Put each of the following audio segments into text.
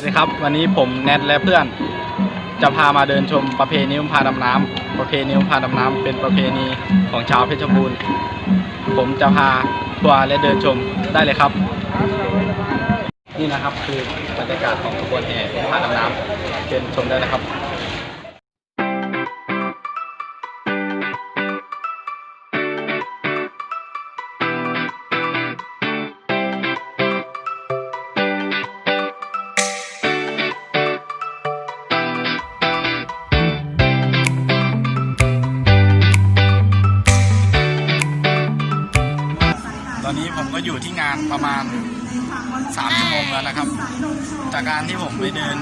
วัสดีครับ วันนี้ผมแนทและเพื่อน จะพามาเดินชมประเพณีอุ้มพาดำน้ำประเพณีอุ้มพาดำน้ำเป็นประเพณีของชาวเพชรบูรณ์ผมจะพาทัวร์และเดินชมได้เลยครับ นี่นะครับคือบรรยากาศของขบวนแห่อุ้มพาดำน้ำเชิญชมได้นะครับ อนนี้ผมก็อยู่ที่งานประมาณ3ชั่วโมงแล้วนะครับ จากการที่ผมไปเดิน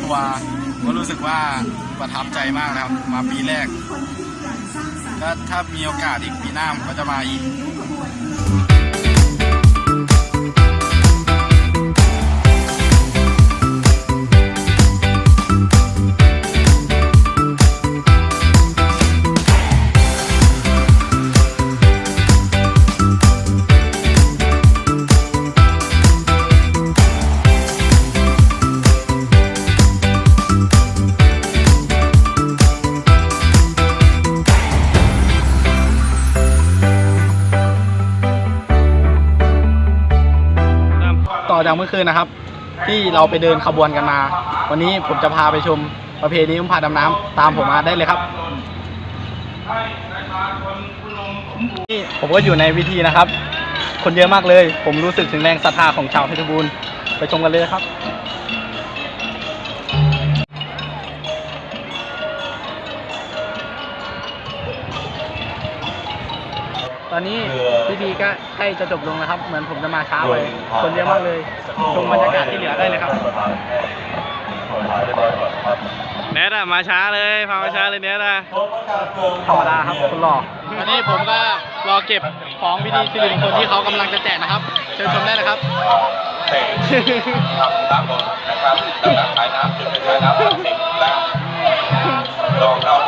ทัวร์ก็รู้สึกว่าประทับใจมากนะครับ มาปีแรกถ้าถ้ามีโอกาสอีกปีหน้าผมก็จะมาอีก จากเมื่อคืนนะครับ ที่เราไปเดินขบวนกันมา วันนี้ผมจะพาไปชมประเพณีอุ้มพาดำน้ำตามผมมาได้เลยครับนี่ผมก็อยู่ในวิธีนะครับ คนเยอะมากเลย ผมรู้สึกถึงแรงศรัทธาของชาวเพชรบูรณ์ไปชมกันเลยครับตอนนี้พิธีก็ ใกล้จะจบลงแล้วครับ เหมือนผมจะมาช้าไปคนเยอะมากเลยชมบรรยากาศที่เหลือได้เลยครับเนทอะมาช้าเลยพามาช้าเลยเนทอะธรรมดาครับคุณหล่ออันนี้ผมก็รอเก็บของพิธีสิริมงคลที่เขากำลังจะแจกนะครับเชิญชมได้เลยครับเตะทำตามบทนะครับจากนั้นสายน้ำจึงเป็นสายน้ำศักดิ์สิทธิ์และดอกดาวเรือ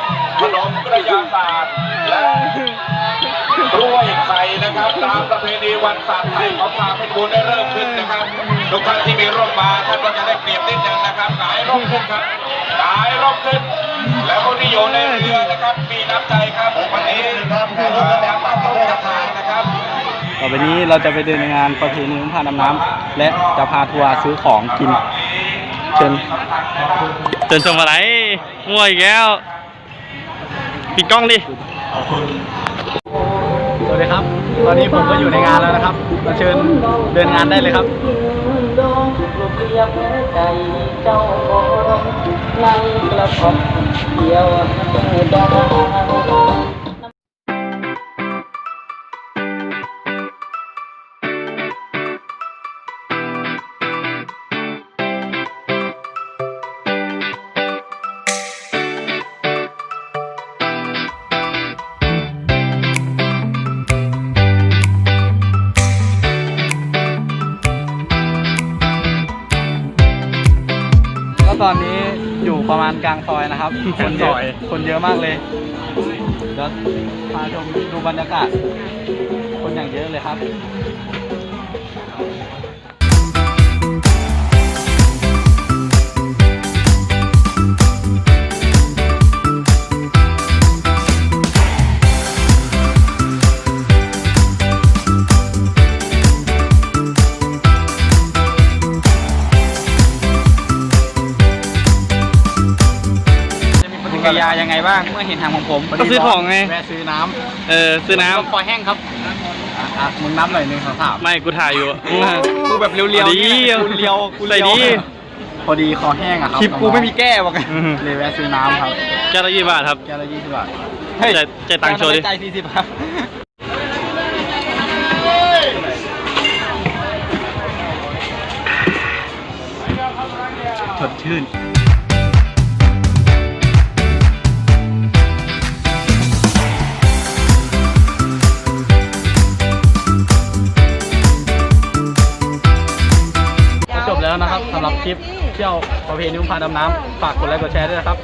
มงคลขนมกระยาศาสตร์และกล้วยไข่นะครับ ตามประเพณีวันศาสตร์ไทยของชาวเพชรบูรณ์ได้เริ่มขึ้นนะครับทุกท่านที่มีร่มมาท่านก็จะได้เปรียบนิดนึงนะครับขายร่มขึ้นครับขายร่มขึ้น แล้วคนที่อยู่ในเรือนะครับ มีน้ำใจครับวันนี้นะครับจะมาต้นราคานะครับต่อไปนี้เราจะไปเดินงานประเพณีอุ้มพาดำน้ำและจะพาทัวร์ซื้อของกิน เชิญเดินชมอะไรมั่วอีกแล้ว ปิดกล้องดิ สวัสดีครับ ตอนนี้ผมก็อยู่ในงานแล้วนะครับมาเชิญเดินงานได้เลยครับดองปลุกเรียบใจเจ้าของในกระเพาะเดียวดา ตอนนี้อยู่ประมาณกลางซอยนะครับ คนเยซอะอยคนเยอะมากเลยเดี๋ยวพาชมดูบรรยากาศคนอย่างเยอะเลยครับ กิริยายังไงบ้างเมื่อเห็นทางของผมก็ซื้อของไงแวะซื้อน้ำเออซื้อน้คอแห้งครับอะอะมึงนับหน่อยหนึ่งสองสามำไม่กูถ่ายอยู่กูแบบเรียวๆดีนี่แหละกูเรียวกูใส่เรียวดีพอดีคอแห้งอะครับคลิปกูไม่มีแก้วะกันอือฮึเลยแวะซื้อน้ำครับแก้วละยี่บาทครับแก้วละยี่สิบบาทจ่ายจ่ายตังค์โชว์ดิใจสี่สิบครับสดชื่น แล้วนะครับสำหรับคลิปเที่ยวประเพณีพาดำน้ำฝากกดไลค์กดแชร์ด้วยนะครับ